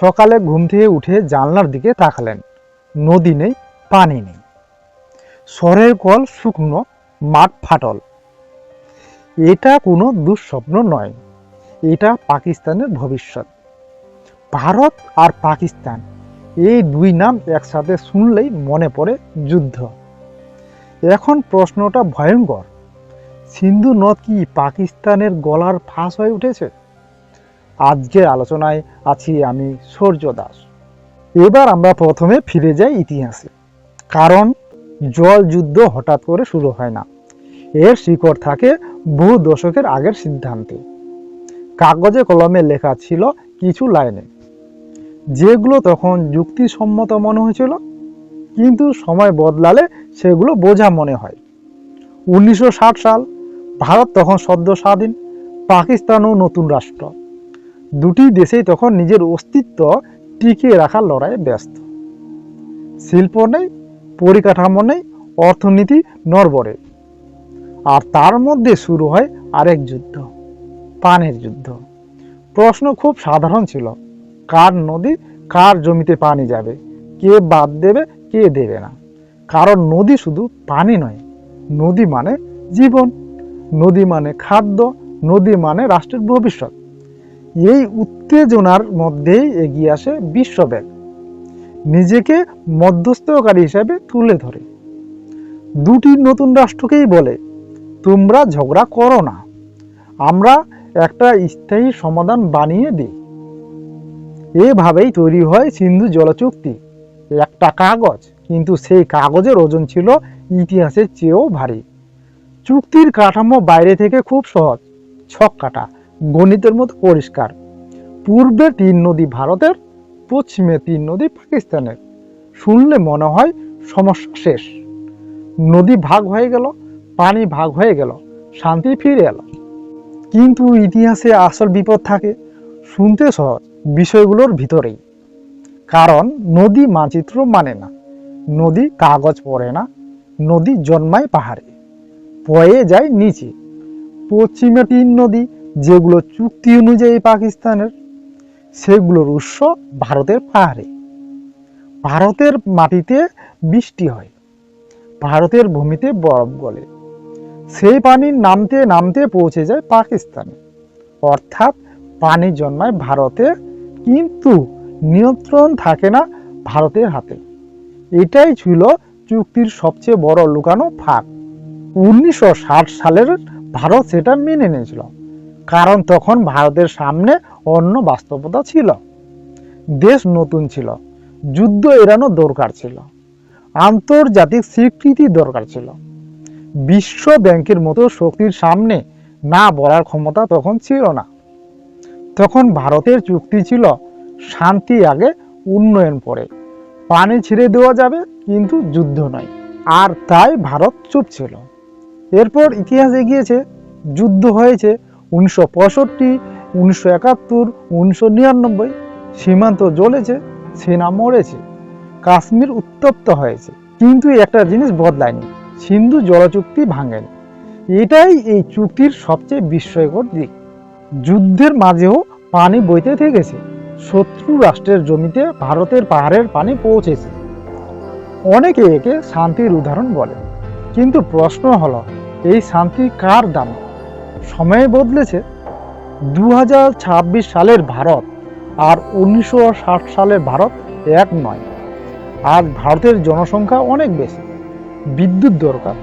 সকালে ঘুম থেকে উঠে জানলার দিকে তাকালেন। নদী নেই, পানি নেই। স্বরের কল শুকনো, মাঠ ফাটল। এটা কোনো দুঃস্বপ্ন নয়, এটা পাকিস্তানের ভবিষ্যৎ। ভারত আর পাকিস্তান, এই দুই নাম একসাথে শুনলেই মনে পড়ে যুদ্ধ। এখন প্রশ্নটা ভয়ঙ্কর। সিন্ধু নদ কি পাকিস্তানের গলার ফাঁস হয়ে উঠেছে? আজকের আলোচনায় আছি আমি সূর্য দাস। এবার আমরা প্রথমে ফিরে যাই ইতিহাসে, কারণ জল যুদ্ধ হঠাৎ করে শুরু হয় না। এর শিকড় থাকে বহু দশকের আগের সিদ্ধান্তে। কাগজে কলমে লেখা ছিল কিছু লাইনে, যেগুলো তখন যুক্তিসম্মত মনে হয়েছিল, কিন্তু সময় বদলালে সেগুলো বোঝা মনে হয়। উনিশশো ষাট সাল, ভারত তখন সদ্য স্বাধীন, পাকিস্তানও নতুন রাষ্ট্র। দুটি দেশেই তখন নিজের অস্তিত্ব টিকিয়ে রাখার লড়াইয়ে ব্যস্ত। শিল্প নেই, পরিকাঠামো নেই, অর্থনীতি নড়বড়ে। আর তার মধ্যে শুরু হয় আরেক যুদ্ধ, পানের যুদ্ধ। প্রশ্ন খুব সাধারণ ছিল, কার নদী কার জমিতে পানি যাবে, কে বাদ দেবে, কে দেবে না। কারণ নদী শুধু পানি নয়, নদী মানে জীবন, নদী মানে খাদ্য, নদী মানে রাষ্ট্রের ভবিষ্যৎ। এই উত্তেজনার মধ্যেই এগিয়ে আসে বিশ্বব্যাংক। নিজেকে মধ্যস্থকারী হিসাবে তুলে ধরে। দুটি নতুন রাষ্ট্রকেই বলে, তোমরা ঝগড়া করো না। আমরা একটা স্থায়ী সমাধান বানিয়ে দিই। এভাবেই তৈরি হয় সিন্ধু জল চুক্তি একটা কাগজ, কিন্তু সেই কাগজের ওজন ছিল ইতিহাসের চেয়েও ভারী। চুক্তির কাঠামো বাইরে থেকে খুব সহজ ছক কাটা গণিতের মতো পরিষ্কার। পূর্বে তিন নদী ভারতের, পশ্চিমে তিন নদী পাকিস্তানের। শুনলে মনে হয় সমস্যা শেষ। নদী ভাগ হয়ে গেল, পানি ভাগ হয়ে গেল, শান্তি ফিরে এলো। কিন্তু ইতিহাসে আসল বিপদ থাকে, শুনতে সহজ বিষয়গুলোর ভিতরেই। কারণ নদী মানচিত্র মানে না। নদী কাগজ পড়ে না, নদী জন্মায় পাহাড়ে। বয়ে যায় নিচে। পশ্চিমে তিন নদী যেগুলো চুক্তি অনুযায়ী পাকিস্তানের, সেগুলোর উৎস ভারতের পাহাড়ে। ভারতের মাটিতে বৃষ্টি হয়, ভারতের ভূমিতে বরফ গলে। সেই পানি নামতে নামতে পৌঁছে যায় পাকিস্তানে। অর্থাৎ পানি জন্মায় ভারতে, কিন্তু নিয়ন্ত্রণ থাকে না ভারতের হাতে। এটাই ছিল চুক্তির সবচেয়ে বড় লুকানো ফাঁক। উনিশশো ষাট সালের ভারত সেটা মেনে নিয়েছিল। কারণ তখন ভারতের সামনে অন্য বাস্তবতা ছিল। দেশ নতুন ছিল। যুদ্ধ এড়ানো দরকার ছিল। আন্তর্জাতিক স্বীকৃতি দরকার ছিল। বিশ্ব ব্যাংকের মতো শক্তির সামনে না বলার ক্ষমতা তখন ছিল না। তখন ভারতের চুক্তি ছিল শান্তি আগে উন্নয়ন পরে। পানি ছেড়ে দেওয়া যাবে, কিন্তু যুদ্ধ নয়। আর তাই ভারত চুপ ছিল। এরপর ইতিহাস এগিয়েছে যুদ্ধ হয়েছে উনিশশো পঁয়ষট্টি, উনিশশো একাত্তর, উনিশশো নিরানব্বই সীমান্ত জ্বলেছে, সেনা মরেছে, কাশ্মীর উত্তপ্ত হয়েছে। কিন্তু একটা জিনিস বদলায়নি, সিন্ধু জলচুক্তি ভাঙেনি। এটাই এই চুক্তির সবচেয়ে বিস্ময়কর দিক। যুদ্ধের মাঝেও পানি বইতে থেকেছে, শত্রু রাষ্ট্রের জমিতে ভারতের পাহাড়ের পানি পৌঁছেছে। অনেকে একে শান্তির উদাহরণ বলে। কিন্তু প্রশ্ন হলো, এই শান্তি কার দাম? সময় বদলেছে দু হাজার ছাব্বিশ সালের ভারত আর উনিশশো ষাট সালের ভারত এক নয়। আজ ভারতের জনসংখ্যা অনেক বেশি। বিদ্যুৎ দরকার,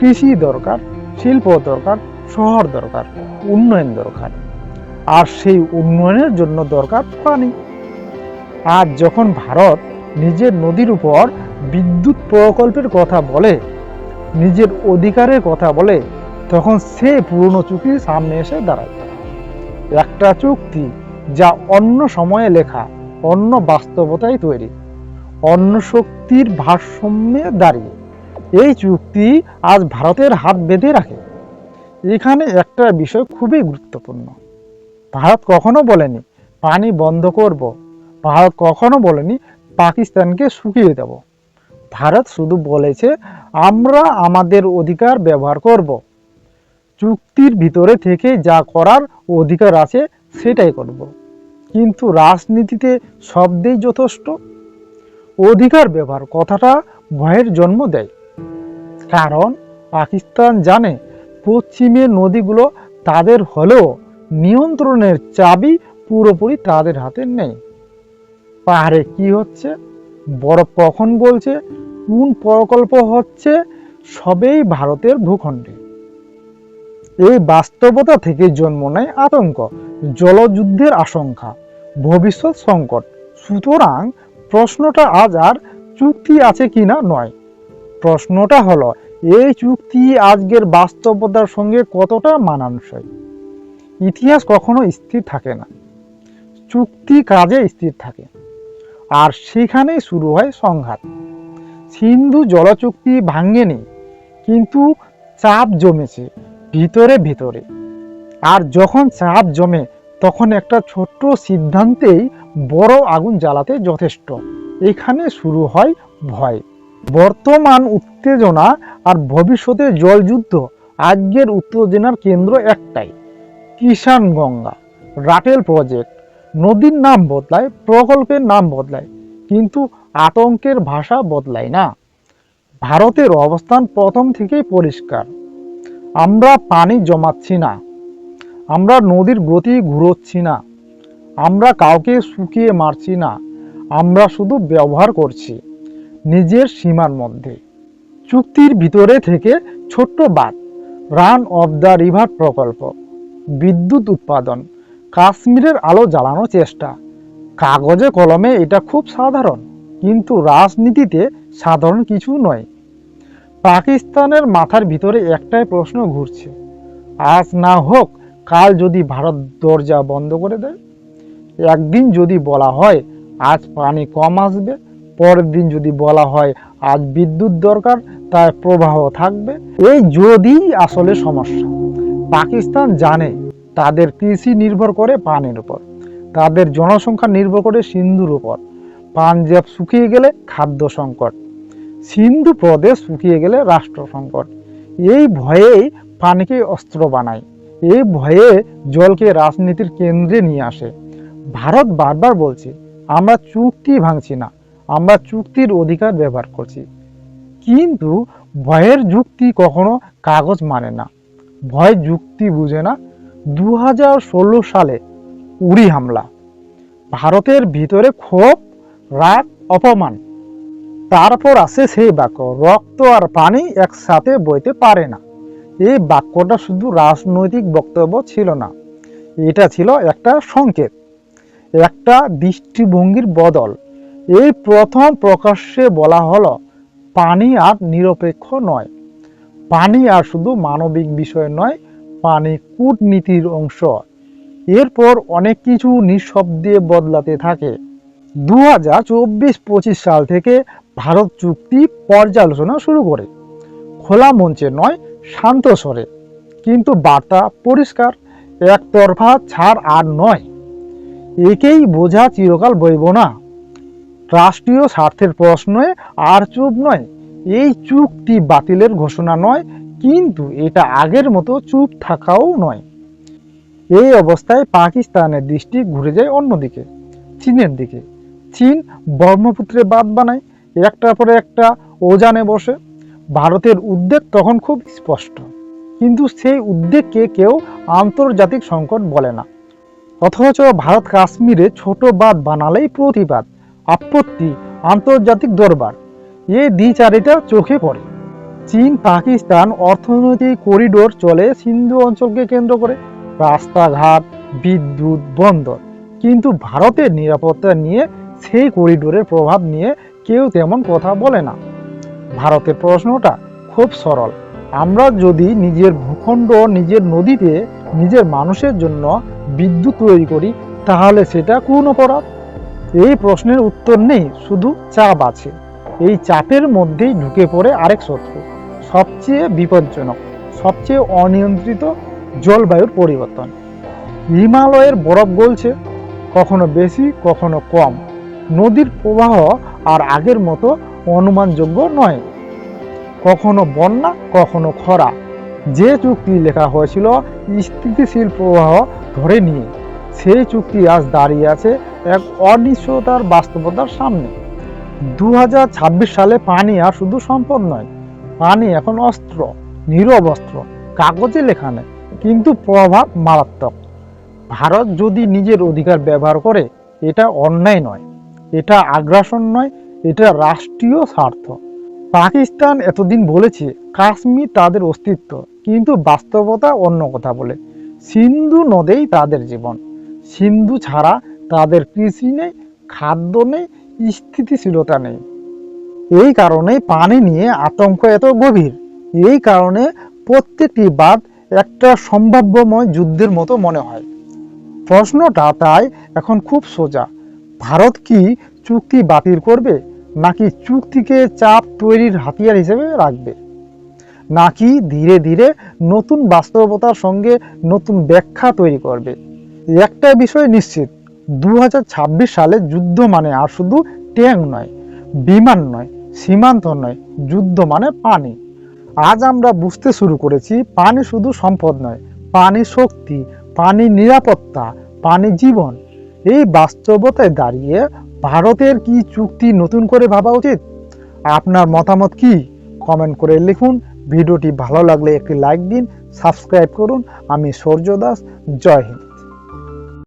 কৃষি দরকার, শিল্প দরকার, শহর দরকার, উন্নয়ন দরকার। আর সেই উন্নয়নের জন্য দরকার পানি। আর যখন ভারত নিজের নদীর উপর বিদ্যুৎ প্রকল্পের কথা বলে, নিজের অধিকারের কথা বলে তখন সে পুরনো চুক্তির সামনে এসে দাঁড়ায়। একটা চুক্তি যা অন্য সময়ে লেখা, অন্য বাস্তবতায় তৈরি, অন্য শক্তির ভারসাম্যে দাঁড়িয়ে। এই চুক্তি আজ ভারতের হাত বেঁধে রাখে। এখানে একটা বিষয় খুবই গুরুত্বপূর্ণ। ভারত কখনো বলেনি, পানি বন্ধ করব। ভারত কখনো বলেনি, পাকিস্তানকে শুকিয়ে দেব। ভারত শুধু বলেছে, আমরা আমাদের অধিকার ব্যবহার করব। চুক্তির ভিতরে থেকে যা করার অধিকার আছে সেটাই করব। কিন্তু রাজনীতিতে শব্দেই যথেষ্ট। অধিকার ব্যবহার কথাটা ভয়ের জন্ম দেয়। কারণ পাকিস্তান জানে পশ্চিমের নদীগুলো তাদের হলেও নিয়ন্ত্রণের চাবি পুরোপুরি তাদের হাতে নেই। পাহাড়ে কি হচ্ছে? বরফ কখন বলছে? কোন প্রকল্প হচ্ছে? সবেই ভারতের ভূখণ্ডে। এই বাস্তবতা থেকে জন্ম নেয় আতঙ্ক, জলযুদ্ধের আশঙ্কা, ভবিষ্যৎ সংকট। সুতরাং প্রশ্নটা আজ আর চুক্তি আছে কিনা নয়। প্রশ্নটা হলো, এই চুক্তি আজকের বাস্তবতার সঙ্গে কতটা মানানসই? ইতিহাস কখনো স্থির থাকে না। চুক্তি কাজে স্থির থাকে। আর সেখানেই শুরু হয় সংঘাত। সিন্ধু জলচুক্তি ভাঙেনি, কিন্তু চাপ জমেছে। ভিতরে ভিতরে। আর যখন চাপ জমে, তখন একটা ছোট্ট সিদ্ধান্তেই বড় আগুন জ্বালাতে যথেষ্ট। এখানে শুরু হয় ভয়। বর্তমান উত্তেজনা আর ভবিষ্যতে জলযুদ্ধ আজকের উত্তেজনার কেন্দ্র একটাই। কিষান গঙ্গা। রাটেল প্রজেক্ট। নদীর নাম বদলায়, প্রকল্পের নাম বদলায়, কিন্তু আতঙ্কের ভাষা বদলায় না। ভারতের অবস্থান প্রথম থেকেই পরিষ্কার। আমরা পানি জমাচ্ছি না। আমরা নদীর গতি ঘুরোচ্ছি না। আমরা কাউকে শুকিয়ে মারছি না। আমরা শুধু ব্যবহার করছি নিজের সীমার মধ্যে। চুক্তির ভিতরে থেকে ছোট্ট বাদ রান অফ দ্য রিভার প্রকল্প, বিদ্যুৎ উৎপাদন, কাশ্মীরের আলো জ্বালানোর চেষ্টা। কাগজে কলমে এটা খুব সাধারণ, কিন্তু রাজনীতিতে সাধারণ কিছু নয়। পাকিস্তানের মাথার ভিতরে একটাই প্রশ্ন ঘুরছে। আজ না হোক, কাল যদি ভারত দরজা বন্ধ করে দেয়, একদিন যদি বলা হয় আজ পানি কম আসবে, পরের দিন যদি বলা হয় আজ বিদ্যুৎ দরকার, তার প্রবাহ থাকবে। এই যদি আসলে সমস্যা। পাকিস্তান জানে তাদের কৃষি নির্ভর করে পানির উপর। তাদের জনসংখ্যা নির্ভর করে সিন্ধুর উপর। পাঞ্জাব শুকিয়ে গেলে খাদ্য সংকট। সিন্ধু প্রদেশ শুকিয়ে গেলে রাষ্ট্র সংকট এই ভয়েই পানিকে অস্ত্র বানায়। এই ভয়ে জলকে রাজনীতির কেন্দ্রে নিয়ে আসে। ভারত বারবার বলছে, আমরা চুক্তি ভাঙছি না, আমরা চুক্তির অধিকার ব্যবহার করছি। কিন্তু ভয়ের যুক্তি কখনো কাগজ মানে না। ভয় যুক্তি বুঝে না। দু হাজার ষোলো সালে উড়ি হামলা। ভারতের ভিতরে ক্ষোভ, রাগ, অপমান তারপর আসে সেই বাক্য, রক্ত আর পানি একসাথে বইতে পারে না। এই বাক্যটা শুধু রাজনৈতিক বক্তব্য ছিল না, এটা ছিল একটা সংকেত, একটা দৃষ্টিভঙ্গির বদল। এই প্রথম প্রকাশ্যে বলা হলো, পানি আর নিরপেক্ষ নয়। পানি আর শুধু মানবিক বিষয় নয়, পানি কূটনীতির অংশ। এরপর অনেক কিছু নিঃশব্দে বদলাতে থাকে। দু হাজার চব্বিশ পঁচিশ সাল থেকে ভারত চুক্তি পর্যালোচনা শুরু করে। খোলা মঞ্চে নয়, শান্ত স্বরে। কিন্তু বার্তা পরিষ্কার, একতরফা ছাড় আর নয়। একেই বোঝা চিরকাল বইব না। রাষ্ট্রীয় স্বার্থের প্রশ্নে আর চুপ নয়। এই চুক্তি বাতিলের ঘোষণা নয়, কিন্তু এটা আগের মতো চুপ থাকাও নয়। এই অবস্থায় পাকিস্তানের দৃষ্টি ঘুরে যায় অন্যদিকে, চীনের দিকে। চীন ব্রহ্মপুত্রে বাদ বানায় একটার পরে একটা ওজানে বসে। ভারতের উদ্বেগ তখন খুব স্পষ্ট। কিন্তু সেই উদ্বেগকে কেউ আন্তর্জাতিক সংকট বলে না। অথচ ভারত কাশ্মীরে ছোট বাদ বানালেই প্রতিবাদ, আপত্তি, আন্তর্জাতিক দরবার। এই দ্বিচারিতা চোখে পড়ে। চীন, পাকিস্তান অর্থনৈতিক করিডোর চলে সিন্ধু অঞ্চলকে কেন্দ্র করে। রাস্তাঘাট, বিদ্যুৎ, বন্দর। কিন্তু ভারতের নিরাপত্তা নিয়ে সেই করিডোরের প্রভাব নিয়ে কেউ তেমন কথা বলে না। ভারতের প্রশ্নটা খুব সরল। আমরা যদি নিজের ভূখণ্ড, নিজের নদীতে নিজের মানুষের জন্য বিদ্যুৎ তৈরি করি, তাহলে সেটা কোন অপরাধ? এই প্রশ্নের উত্তর নেই, শুধু চাপ আছে। এই চাপের মধ্যেই ঢুকে পড়ে আরেক শত্রু, সবচেয়ে বিপজ্জনক, সবচেয়ে অনিয়ন্ত্রিত জলবায়ুর পরিবর্তন। হিমালয়ের বরফ গলছে, কখনো বেশি, কখনো কম। নদীর প্রবাহ আর আগের মতো অনুমানযোগ্য নয়। কখনো বন্যা, কখনো খরা। যে চুক্তি লেখা হয়েছিল, স্থিতিশীল প্রবাহ ধরে নিয়ে। সেই চুক্তি আজ দাঁড়িয়ে আছে এক অনিশ্চয়তার বাস্তবতার সামনে। দু হাজার ছাব্বিশ সালে পানি আর শুধু সম্পদ নয়, পানি এখন অস্ত্র, নীরব অস্ত্র, কাগজে লেখা নেই, কিন্তু প্রভাব মারাত্মক। ভারত যদি নিজের অধিকার ব্যবহার করে, এটা অন্যায় নয়। এটা আগ্রাসন নয়, এটা রাষ্ট্রীয় স্বার্থ। পাকিস্তান এতদিন বলেছে, কাশ্মীর তাদের অস্তিত্ব, কিন্তু বাস্তবতা অন্য কথা বলে। সিন্ধু নদেই তাদের জীবন। সিন্ধু ছাড়া তাদের কৃষি নেই, খাদ্য নেই, স্থিতিশীলতা নেই। এই কারণে পানি নিয়ে আতঙ্ক এত গভীর। এই কারণে প্রত্যেকটি বাদ একটা সম্ভাব্যময় যুদ্ধের মতো মনে হয়। প্রশ্নটা তাই এখন খুব সোজা। ভারত কি চুক্তি বাতিল করবে, নাকি চুক্তিকে চাপ তৈরির হাতিয়ার হিসেবে রাখবে? নাকি ধীরে ধীরে নতুন বাস্তবতার সঙ্গে নতুন ব্যাখ্যা তৈরি করবে? একটা বিষয় নিশ্চিত দু হাজার ছাব্বিশ সালে যুদ্ধ মানে আর শুধু ট্যাঙ্ক নয়, বিমান নয়, সীমান্ত নয়, যুদ্ধ মানে পানি। আজ আমরা বুঝতে শুরু করেছি, পানি শুধু সম্পদ নয়, পানি শক্তি, পানি নিরাপত্তা, পানি জীবন এই বাস্তবতায় দাঁড়িয়ে ভারতের কি চুক্তি নতুন করে ভাবা উচিত? আপনার মতামত কি? কমেন্ট করে লিখুন। ভিডিওটি ভালো লাগলে একটি লাইক দিন, সাবস্ক্রাইব করুন। আমি সূর্য দাস, জয় হিন্দ।